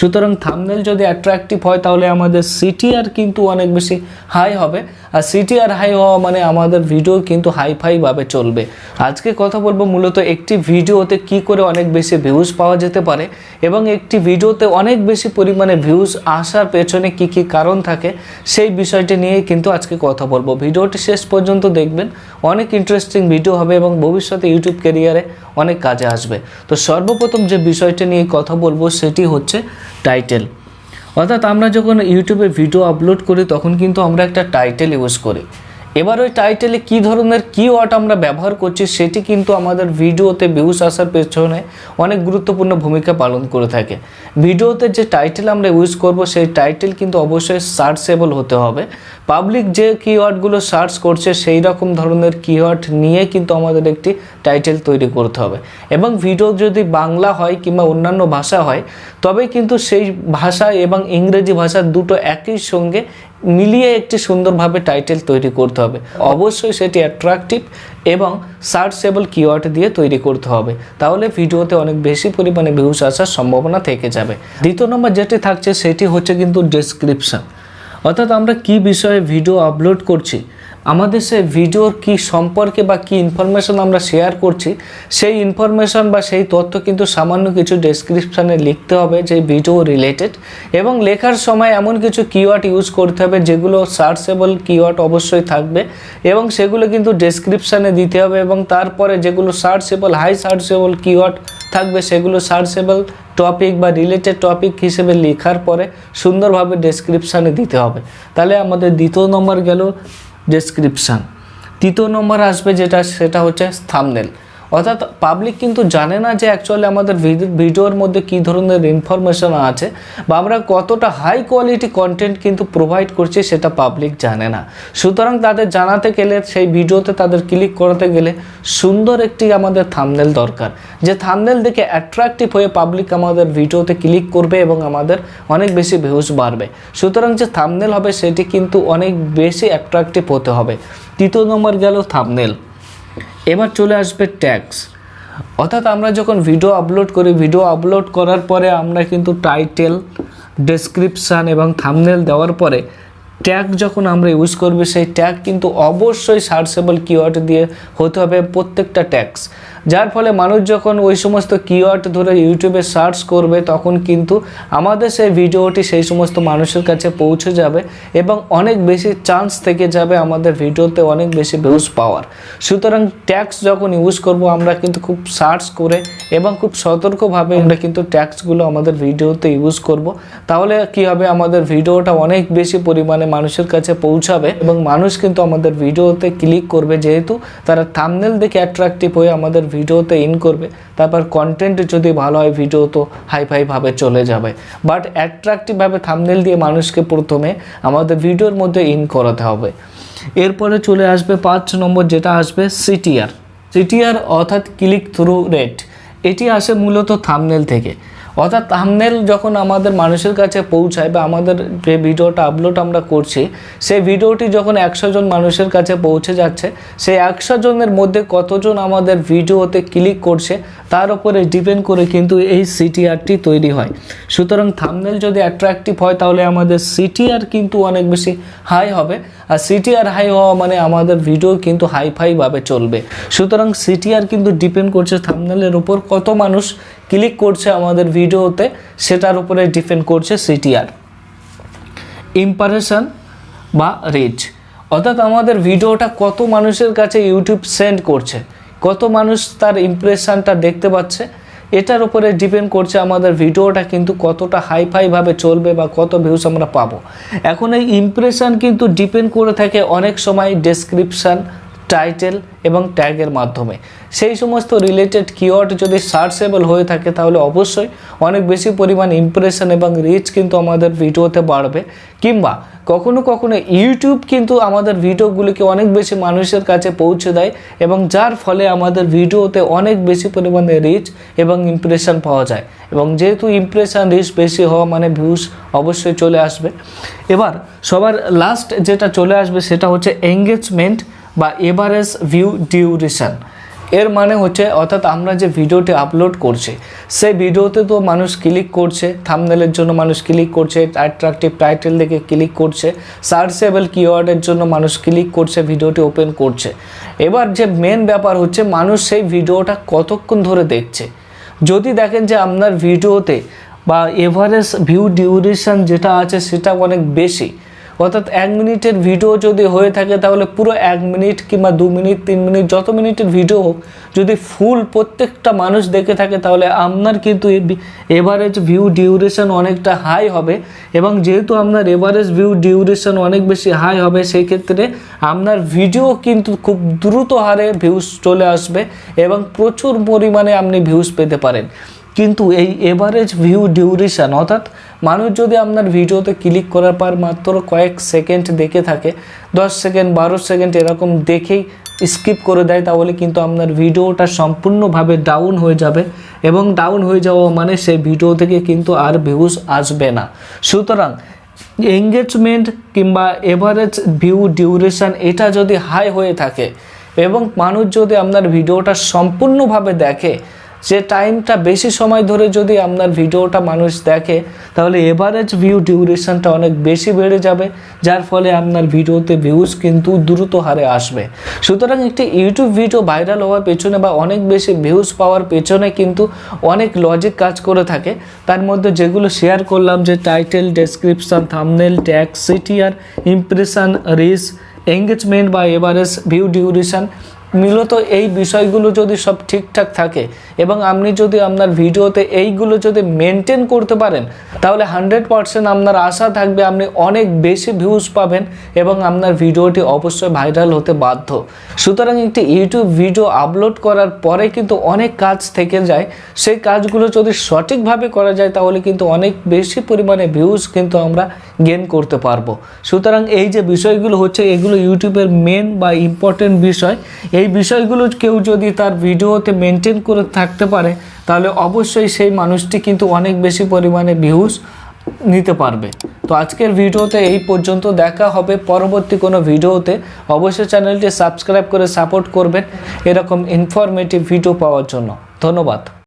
সুতরাং থামনেল যদি অ্যাট্রাকটিভ হয়, তাহলে আমাদের সিটিআর কিন্তু অনেক বেশি হাই হবে। আর সিটিআর হাই হওয়া মানে আমাদের ভিডিও কিন্তু হাই ফাইভাবে চলবে। আজকে কথা বলব মূলত একটি ভিডিওতে কি করে অনেক বেশি ভিউজ পাওয়া যেতে পারে এবং একটি ভিডিওতে অনেক বেশি পরিমাণে ভিউজ আসার পেছনে কি কি কারণ থাকে, সেই বিষয়টি নিয়ে কিন্তু আজকে কথা বলব। ভিডিওটি শেষ পর্যন্ত দেখবেন, অনেক ইন্টারেস্টিং ভিডিও হবে এবং ভবিষ্যতে ইউটিউব ক্যারিয়ারে অনেক কাজে আসবে। তো সর্বপ্রথম যে বিষয়টি নিয়ে কথা বলব, সেটি হচ্ছে টাইটেল অর্থাৎ আমরা যখন ইউটিউবে ভিডিও আপলোড করি, তখন কিন্তু আমরা একটা টাইটেল ইউজ করি। এবার ওই টাইটেলে কী ধরনের কিওয়ার্ড আমরা ব্যবহার করছি সেটি কিন্তু আমাদের ভিডিওতে ভিউজ আসার পেছনে অনেক গুরুত্বপূর্ণ ভূমিকা পালন করে থাকে। ভিডিওতে যে টাইটেল আমরা ইউজ করব, সেই টাইটেল কিন্তু অবশ্যই সার্চেবল হতে হবে। পাবলিক যে কিওয়ার্ডগুলো সার্চ করছে, সেই রকম ধরনের কিওয়ার্ড নিয়ে কিন্তু আমাদের একটি টাইটেল তৈরি করতে হবে। এবং ভিডিও যদি বাংলা হয় কিংবা অন্যান্য ভাষা হয় তবে কিন্তু সেই ভাষা এবং ইংরেজি ভাষা দুটো একই সঙ্গে মিলিয়ে একটি সুন্দরভাবে টাইটেল তৈরি করতে হবে। অবশ্যই সেটি অ্যাট্রাকটিভ এবং সার্চেবল কিওয়ার্ড দিয়ে তৈরি করতে হবে। তাহলে ভিডিওতে অনেক বেশি পরিমাণে ভিউস আসার সম্ভাবনা থেকে যাবে। দ্বিতীয় নম্বর যেটি থাকছে সেটি হচ্ছে কিন্তু ডিসক্রিপশান অর্থাৎ আমরা কি বিষয়ে ভিডিও আপলোড করছি আমাদের সেই ভিডিওর কি সম্পর্কে বা কি ইনফরমেশন আমরা শেয়ার করছি, সেই ইনফরমেশন বা সেই তথ্য কিন্তু সামান্য কিছু ডেসক্রিপশানে লিখতে হবে যে ভিডিও রিলেটেড এবং লেখার সময় এমন কিছু কিওয়ার্ড ইউজ করতে হবে যেগুলো সার্চেবল কিওয়ার্ড অবশ্যই থাকবে এবং সেগুলো কিন্তু ডেসক্রিপশানে দিতে হবে এবং তারপরে যেগুলো সার্চেবল হাই সার্চেবল কিওয়ার্ড থাকবে সেগুলো সার্চেবল টপিক বা রিলেটেড টপিক হিসেবে লেখার পরে সুন্দরভাবে ডেসক্রিপশানে দিতে হবে। তাহলে আমাদের দ্বিতীয় নম্বর গেল ডেসক্রিপশান তৃতীয় নম্বর আসবে যেটা সেটা হচ্ছে থামনেল অর্থাৎ পাবলিক কিন্তু জানে না যে অ্যাকচুয়ালি আমাদের ভিডিওর মধ্যে কী ধরনের ইনফরমেশন আছে বা আমরা কতটা হাই কোয়ালিটি কন্টেন্ট কিন্তু প্রোভাইড করছি সেটা পাবলিক জানে না। সুতরাং তাদের জানাতে গেলে, সেই ভিডিওতে তাদের ক্লিক করাতে গেলে সুন্দর একটি আমাদের থামনেল দরকার। যে থামনেল দেখে অ্যাট্রাকটিভ হয়ে পাবলিক আমাদের ভিডিওতে ক্লিক করবে এবং আমাদের অনেক বেশি ভিউজ বাড়বে। সুতরাং যে থামনেল হবে, সেটি কিন্তু অনেক বেশি অ্যাট্রাকটিভ হতে হবে। তৃতীয় নম্বর গেল থামনেল এবার চলে আসবে ট্যাক্স অর্থাৎ আমরা যখন ভিডিও আপলোড করি ভিডিও আপলোড করার পরে আমরা কিন্তু টাইটেল ডেসক্রিপশান এবং থামনেল দেওয়ার পরে ট্যাগ যখন আমরা ইউজ করবে, সেই ট্যাগ কিন্তু অবশ্যই সার্চেবল কিওয়ার্ড দিয়ে হতে হবে প্রত্যেকটা ট্যাক্স যার ফলে মানুষ যখন ওই সমস্ত কিওয়ার্ড ধরে ইউটিউবে সার্চ করবে, তখন কিন্তু আমাদের সেই ভিডিওটি সেই সমস্ত মানুষের কাছে পৌঁছে যাবে এবং অনেক বেশি চান্স থেকে যাবে আমাদের ভিডিওতে অনেক বেশি ভিউজ পাওয়ার। সুতরাং ট্যাক্স যখন ইউজ করব, আমরা কিন্তু খুব সার্চ করে এবং খুব সতর্কভাবে আমরা কিন্তু ট্যাক্সগুলো আমাদের ভিডিওতে ইউজ করব। তাহলে কি হবে? আমাদের ভিডিওটা অনেক বেশি পরিমাণে মানুষের কাছে পৌঁছাবে এবং মানুষ কিন্তু আমাদের ভিডিওতে ক্লিক করবে, যেহেতু তারা থামনেল দেখে অ্যাট্রাক্টিভ হয়ে আমাদের ভিডিওতে ইন করবে, তারপর কন্টেন্ট যদি ভালো হয় ভিডিও তো হাই ফাইভাবে চলে যাবে। বাট অ্যাট্রাকটিভভাবে থামনেল দিয়ে মানুষকে প্রথমে আমাদের ভিডিওর মধ্যে ইন করাতে হবে। এরপরে চলে আসবে পাঁচ নম্বর, যেটা আসবে সিটিআর সিটিআর অর্থাৎ ক্লিক থ্রু রেট এটি আসে মূলত থামনেল থেকে। অর্থাৎ থামনেল যখন আমাদের মানুষের কাছে পৌঁছায় বা আমাদের যে ভিডিওটা আপলোড আমরা করছি, সেই ভিডিওটি যখন একশো জন মানুষের কাছে পৌঁছে যাচ্ছে, সেই একশো জনের মধ্যে কতজন আমাদের ভিডিওতে ক্লিক করছে, তার উপরে ডিপেন্ড করে কিন্তু এই সিটিআরটি তৈরি হয়। সুতরাং থামনেল যদি অ্যাট্রাকটিভ হয়, তাহলে আমাদের সিটিআর কিন্তু অনেক বেশি হাই হবে। আর সিটিআর হাই হওয়া মানে আমাদের ভিডিও কিন্তু হাই ফাইভাবে চলবে। সুতরাং সিটিআর কিন্তু ডিপেন্ড করছে থামনেলের উপর কত মানুষ ক্লিক করছে আমাদের ভিডিওতে সেটার উপরে ডিপেন্ড করছে সিটিআর। ইম্পারেশন বা রিচ। অর্থাৎ আমাদের ভিডিওটা কত মানুষের কাছে ইউটিউব সেন্ড করছে, কত মানুষ তার ইমপ্রেশনটা দেখতে পাচ্ছে, এটার উপরে ডিপেন্ড করছে আমাদের ভিডিওটা কিন্তু কতটা হাইফাইভাবে চলবে বা কত ভিউস আমরা পাবো। এখন এই ইমপ্রেশন কিন্তু ডিপেন্ড করে থাকে অনেক সময় ডেসক্রিপশান টাইটেল এবং ট্যাগের মাধ্যমে। সেই সমস্ত রিলেটেড কিওয়ার্ড যদি সার্চেবল হয়ে থাকে, তাহলে অবশ্যই অনেক বেশি পরিমাণ ইমপ্রেশন এবং রিচ কিন্তু আমাদের ভিডিওতে বাড়বে। কিংবা কখনো কখনো ইউটিউব কিন্তু আমাদের ভিডিওগুলিকে অনেক বেশি মানুষের কাছে পৌঁছে দেয় এবং যার ফলে আমাদের ভিডিওতে অনেক বেশি পরিমাণে রিচ এবং ইমপ্রেশন পাওয়া যায়। এবং যেহেতু ইমপ্রেশন রিচ বেশি হওয়া মানে ভিউজ অবশ্যই চলে আসবে। এবার সবার লাস্ট যেটা চলে আসবে সেটা হচ্ছে এঙ্গেজমেন্ট বা এভারেজ ভিউ ডিউরেশন। এর মানে হচ্ছে, অর্থাৎ আমরা যে ভিডিওটি আপলোড করছি, সেই ভিডিওতে তো মানুষ ক্লিক করছে থামনেলের জন্য মানুষ ক্লিক করছে অ্যাট্রাকটিভ টাইটেল দেখে ক্লিক করছে সার্চেবল কিওয়ার্ডের জন্য মানুষ ক্লিক করছে, ভিডিওটি ওপেন করছে। এবার যে মেন ব্যাপার হচ্ছে, মানুষ সেই ভিডিওটা কতক্ষণ ধরে দেখছে? যদি দেখেন যে আপনার ভিডিওতে বা এভারেজ ভিউ ডিউরেশন যেটা আছে, সেটা অনেক বেশি। অর্থাৎ এক মিনিটের ভিডিও যদি হয়ে থাকে, তাহলে পুরো এক মিনিট কিংবা দু মিনিট, তিন মিনিট, যত মিনিটের ভিডিও হোক, যদি ফুল প্রত্যেকটা মানুষ দেখে থাকে, তাহলে আপনার কিন্তু এভারেজ ভিউ ডিউরেশন অনেকটা হাই হবে। এবং যেহেতু আপনার এভারেজ ভিউ ডিউরেশন অনেক বেশি হাই হবে, সেই ক্ষেত্রে আপনার ভিডিও কিন্তু খুব দ্রুত হারে ভিউজ চলে আসবে এবং প্রচুর পরিমাণে আপনি ভিউজ পেতে পারেন। কিন্তু এই এভারেজ ভিউ ডিউরেশন অর্থাৎ মানুষ যদি আপনার ভিডিওতে ক্লিক করার পর মাত্র কয়েক সেকেন্ড দেখে থাকে, দশ সেকেন্ড বারো সেকেন্ড এরকম দেখেই স্কিপ করে দেয়, তাহলে কিন্তু আপনার ভিডিওটা সম্পূর্ণভাবে ডাউন হয়ে যাবে এবং ডাউন হয়ে যাওয়া মানে সেই ভিডিও থেকে কিন্তু আর ভিউজ আসবে না। সুতরাং এঙ্গেজমেন্ট কিংবা এভারেজ ভিউ ডিউরেশন এটা যদি হাই হয়ে থাকে এবং মানুষ যদি আপনার ভিডিওটা সম্পূর্ণভাবে দেখে যে টাইমটা বেশি সময় ধরে যদি আপনার ভিডিওটা মানুষ দেখে, তাহলে এভারেজ ভিউ ডিউরেশনটা অনেক বেশি বেড়ে যাবে, যার ফলে আপনার ভিডিওতে ভিউজ কিন্তু দ্রুত হারে আসবে। সুতরাং একটি ইউটিউব ভিডিও ভাইরাল হওয়ার পেছনে বা অনেক বেশি ভিউজ পাওয়ার পেছনে কিন্তু অনেক লজিক কাজ করে থাকে। তার মধ্যে যেগুলো শেয়ার করলাম যে title description thumbnail tag CTR impression reach engagement বা এভারেজ ভিউ ডিউরেশন মূলত এই বিষয়গুলো যদি সব ঠিকঠাক থাকে এবং আপনি যদি আপনার ভিডিওতে এইগুলো যদি মেনটেন করতে পারেন, তাহলে হান্ড্রেড পারসেন্ট আপনার আশা থাকবে আপনি অনেক বেশি ভিউজ পাবেন এবং আপনার ভিডিওটি অবশ্যই ভাইরাল হতে বাধ্য। সুতরাং একটি ইউটিউব ভিডিও আপলোড করার পরে কিন্তু অনেক কাজ থেকে যায়। সেই কাজগুলো যদি সঠিকভাবে করা যায়, তাহলে কিন্তু অনেক বেশি পরিমাণে ভিউজ কিন্তু আমরা গেন করতে পারব। সুতরাং এই যে বিষয়গুলো হচ্ছে, এগুলো ইউটিউবের মেন বা ইম্পর্টেন্ট বিষয়। এই বিষয়গুলো কেউ যদি তার ভিডিওতে মেনটেন করে থাকতে পারে, তাহলে অবশ্যই সেই মানুষটি কিন্তু অনেক বেশি পরিমাণে ভিউজ নিতে পারবে। তো আজকের ভিডিওতে এই পর্যন্ত দেখা হবে। পরবর্তী কোনো ভিডিওতে অবশ্যই চ্যানেলটি সাবস্ক্রাইব করে সাপোর্ট করবেন। এরকম ইনফরমেটিভ ভিডিও পাওয়ার জন্য। ধন্যবাদ।